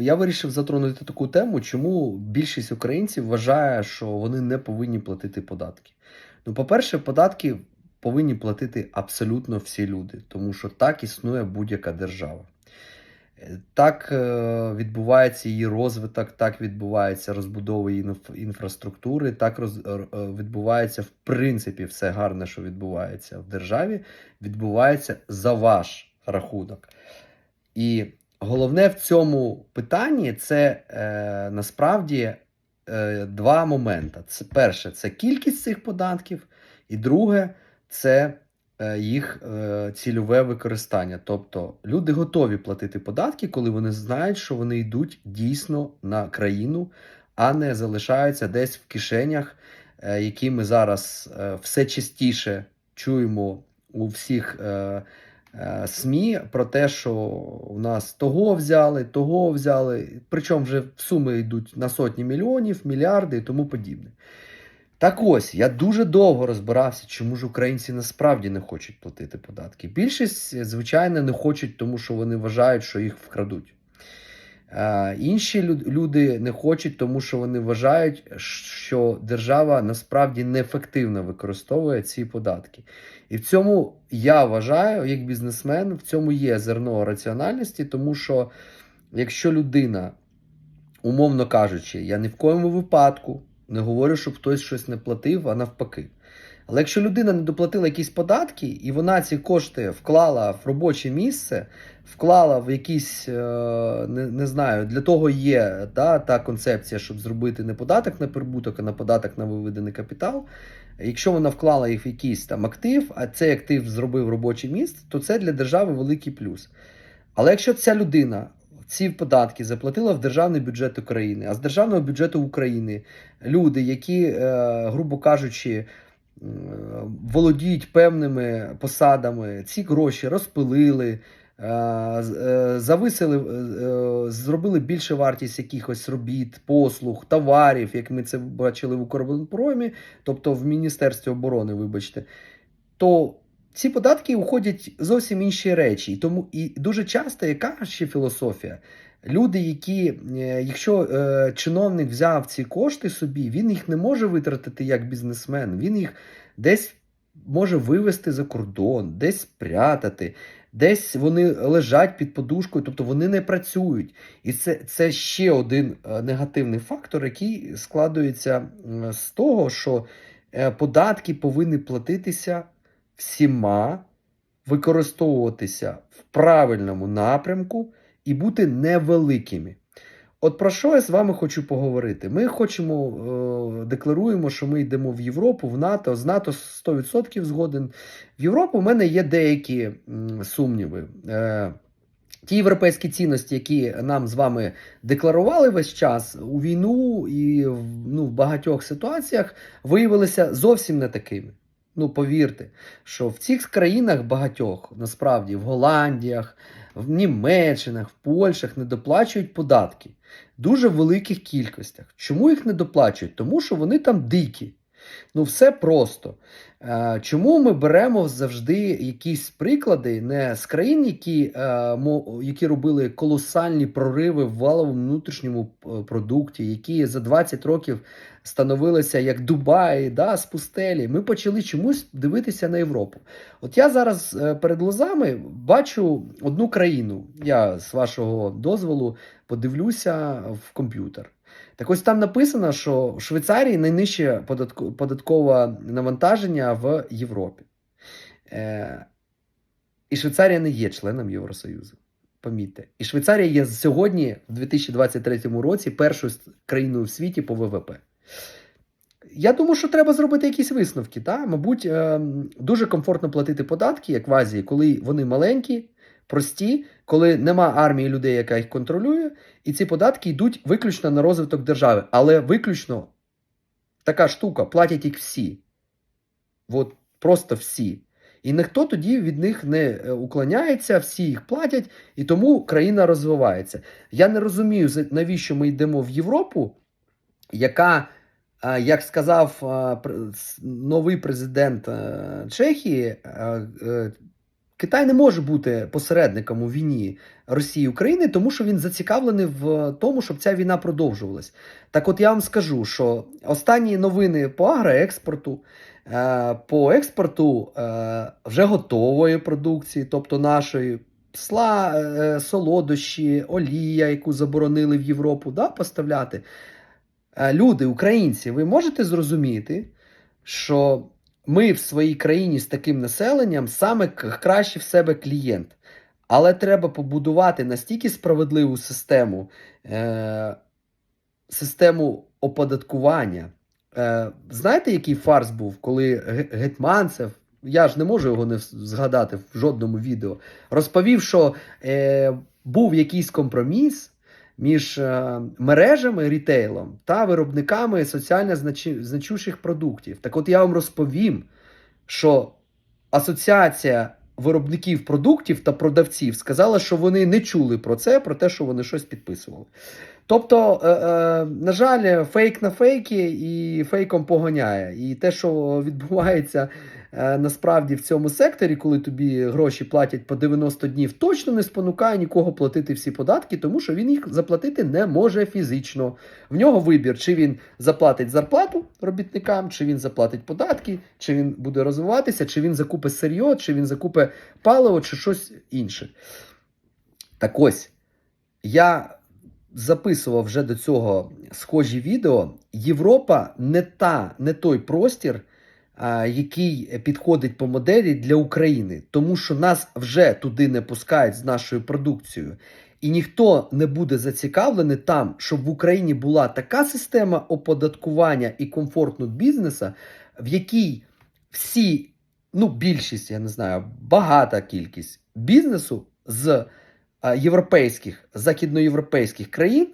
я вирішив затронути таку тему, чому більшість українців вважає, що вони не повинні платити податки. Ну, по-перше, податки повинні платити абсолютно всі люди, тому що так існує будь-яка держава. Е, Так е, відбувається її розвиток, так відбувається розбудова її інфраструктури, так роз, е, відбувається в принципі все гарне, що відбувається в державі, відбувається за ваш рахунок. І головне в цьому питанні це е, насправді е, два моменти. Це перше, це кількість цих податків, і друге, це е, їх е, цільове використання. Тобто люди готові платити податки, коли вони знають, що вони йдуть дійсно на країну, а не залишаються десь в кишенях, е, які ми зараз е, все частіше чуємо у всіх. Е, СМІ про те, що у нас того взяли, того взяли, причому вже суми йдуть на сотні мільйонів, мільярди і тому подібне. Так ось, я дуже довго розбирався, чому ж українці насправді не хочуть платити податки. Більшість, звичайно, не хочуть, тому що вони вважають, що їх вкрадуть. Е, інші люди не хочуть, тому що вони вважають, що держава насправді неефективно використовує ці податки. І в цьому я вважаю, як бізнесмен, в цьому є зерно раціональності, тому що якщо людина, умовно кажучи, я ні в коєму випадку не говорю, щоб хтось щось не платив, а навпаки. Але якщо людина не доплатила якісь податки, і вона ці кошти вклала в робоче місце, вклала в якісь, е, не, не знаю, для того є да, та концепція, щоб зробити не податок на прибуток, а на податок на виведений капітал. Якщо вона вклала їх в якийсь там актив, а цей актив зробив робоче місце, то це для держави великий плюс. Але якщо ця людина ці податки заплатила в державний бюджет України, а з державного бюджету України люди, які, е, грубо кажучи, володіють певними посадами, ці гроші розпилили, е, е, зависили, е, зробили більше вартість якихось робіт, послуг, товарів, як ми це бачили в Укроборонпромі, тобто в Міністерстві оборони, вибачте, то ці податки уходять зовсім інші речі. І тому і дуже часто, яка ще філософія? Люди, які, е, якщо е, чиновник взяв ці кошти собі, він їх не може витратити як бізнесмен, він їх десь може вивезти за кордон, десь спрятати, десь вони лежать під подушкою, тобто вони не працюють. І це, це ще один е, негативний фактор, який складується з того, що е, податки повинні платитися всіма, використовуватися в правильному напрямку і бути невеликими. От про що я з вами хочу поговорити? Ми хочемо, е, декларуємо, що ми йдемо в Європу, в НАТО. З НАТО 100% згоден. В Європу в мене є деякі м, сумніви. Е, ті європейські цінності, які нам з вами декларували весь час у війну і ну, в багатьох ситуаціях, виявилися зовсім не такими. Ну, повірте, що в цих країнах багатьох, насправді, в Голландіях, в Німеччинах, в Польщах не доплачують податки. Дуже великих кількостях. Чому їх не доплачують? Тому що вони там дикі. Ну, все просто. Е, Чому ми беремо завжди якісь приклади не з країн, які, е, які робили колосальні прориви в валовому внутрішньому е, продукті, які за 20 років становилися як Дубай, да, з пустелі. Ми почали чомусь дивитися на Європу. От я зараз перед глазами бачу одну країну. Я з вашого дозволу подивлюся в комп'ютер. Так ось там написано, що в Швейцарії найнижче податкове навантаження в Європі. Е, і Швейцарія не є членом Євросоюзу. Помітьте. І Швейцарія є сьогодні, в 2023 році, першою країною в світі по ВВП. Я думаю, що треба зробити якісь висновки. Та? Мабуть, е, дуже комфортно платити податки, як в Азії, коли вони маленькі, прості, коли нема армії людей, яка їх контролює, і ці податки йдуть виключно на розвиток держави. Але виключно така штука, платять їх всі. От просто всі. І ніхто тоді від них не е, уклоняється, всі їх платять, і тому країна розвивається. Я не розумію, навіщо ми йдемо в Європу, яка, е, як сказав е, новий президент Чехії, Китай не може бути посередником у війні Росії і України, тому що він зацікавлений в тому, щоб ця війна продовжувалась. Так от я вам скажу, що останні новини по агроекспорту, е, по експорту е, вже готової продукції, тобто нашої сла, е, солодощі, олія, яку заборонили в Європу, да, поставляти. Люди, українці, ви можете зрозуміти, що ми в своїй країні з таким населенням саме краще в себе клієнт. Але треба побудувати настільки справедливу систему, е, систему оподаткування. Е, знаєте, який фарс був, коли Ге- Гетманцев, я ж не можу його не згадати в жодному відео, розповів, що е, був якийсь компроміс між е, мережами рітейлом та виробниками соціально значущих продуктів. Так от я вам розповім, що асоціація виробників продуктів та продавців сказала, що вони не чули про це, про те, що вони щось підписували. Тобто, е, е, на жаль, фейк на фейки і фейком поганяє. І те, що відбувається насправді в цьому секторі, коли тобі гроші платять по 90 днів, точно не спонукає нікого платити всі податки, тому що він їх заплатити не може фізично. В нього вибір, чи він заплатить зарплату робітникам, чи він заплатить податки, чи він буде розвиватися, чи він закупить сир'йо, чи він закупить паливо, чи щось інше. Так ось, я записував вже до цього схожі відео. Європа не та, не той простір, який підходить по моделі для України, тому що нас вже туди не пускають з нашою продукцією. І ніхто не буде зацікавлений там, щоб в Україні була така система оподаткування і комфортного бізнесу, в якій всі, ну більшість, я не знаю, багата кількість бізнесу з європейських, західноєвропейських країн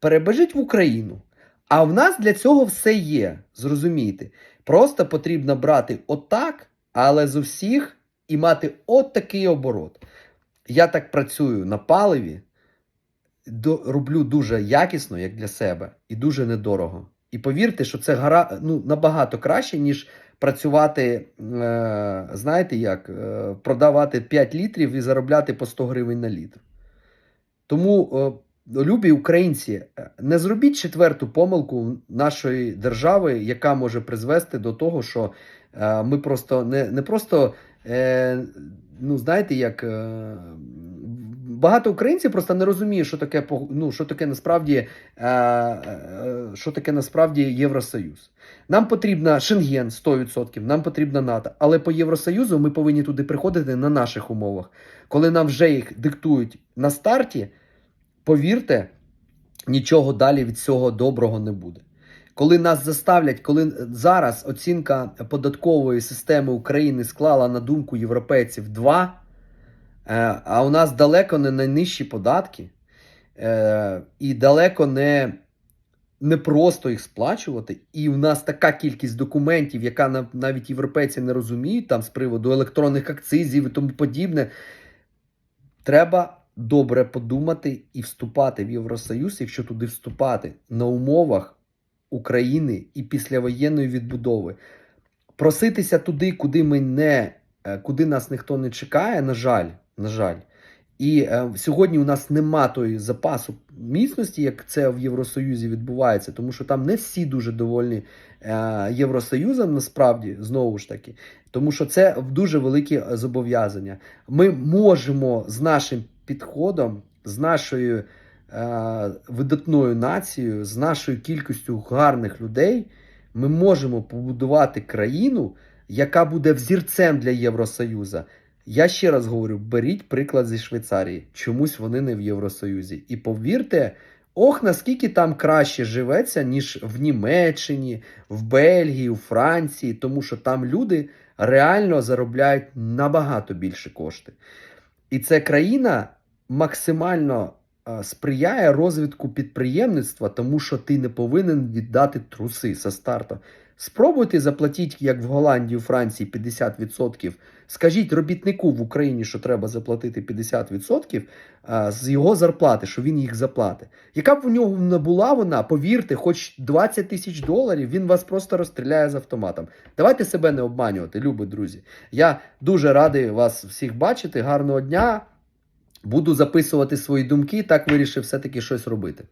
перебежить в Україну. А в нас для цього все є. Зрозумійте. Просто потрібно брати отак, але з усіх і мати от такий оборот. Я так працюю на паливі, роблю дуже якісно, як для себе, і дуже недорого. І повірте, що це гара, ну, набагато краще, ніж працювати, е, знаєте як, е, продавати 5 літрів і заробляти по 100 гривень на літр. Тому, е, любі українці, е, не зробіть четверту помилку нашої держави, яка може призвести до того, що е, ми просто не, не просто, е, ну знаєте, як. Багато українців просто не розуміє, що таке ну, що таке насправді що таке насправді Євросоюз. Нам потрібна Шенген 100%, нам потрібна НАТО, але по Євросоюзу ми повинні туди приходити на наших умовах. Коли нам вже їх диктують на старті, повірте, нічого далі від цього доброго не буде. Коли нас заставлять, коли зараз оцінка податкової системи України склала на думку європейців 2, е, а у нас далеко не найнижчі податки, е, і далеко не, не просто їх сплачувати. І в нас така кількість документів, яка на- навіть європейці не розуміють, там з приводу електронних акцизів і тому подібне. Треба добре подумати і вступати в Євросоюз, якщо туди вступати на умовах України і післявоєнної відбудови. Проситися туди, куди ми не, е, куди нас ніхто не чекає, на жаль, на жаль. І е, сьогодні у нас нема тої запасу міцності, як це в Євросоюзі відбувається, тому що там не всі дуже довольні е, Євросоюзом, насправді, знову ж таки, тому що це дуже великі е, зобов'язання. Ми можемо з нашим підходом, з нашою е, видатною нацією, з нашою кількістю гарних людей, ми можемо побудувати країну, яка буде взірцем для Євросоюзу. Я ще раз говорю: беріть приклад зі Швейцарії. Чомусь вони не в Євросоюзі. І повірте, ох, наскільки там краще живеться, ніж в Німеччині, в Бельгії, у Франції, тому що там люди реально заробляють набагато більше кошти. І ця країна максимально е, сприяє розвитку підприємництва, тому що ти не повинен віддати труси зі старту. Спробуйте заплатіть, як в Голландії, у Франції, 50%. Скажіть робітнику в Україні, що треба заплатити 50% з його зарплати, що він їх заплатить. Яка б у нього не була вона, повірте, хоч 20 тисяч доларів, він вас просто розстріляє з автоматом. Давайте себе не обманювати, любі друзі. Я дуже радий вас всіх бачити. Гарного дня. Буду записувати свої думки. Так вирішив все-таки щось робити.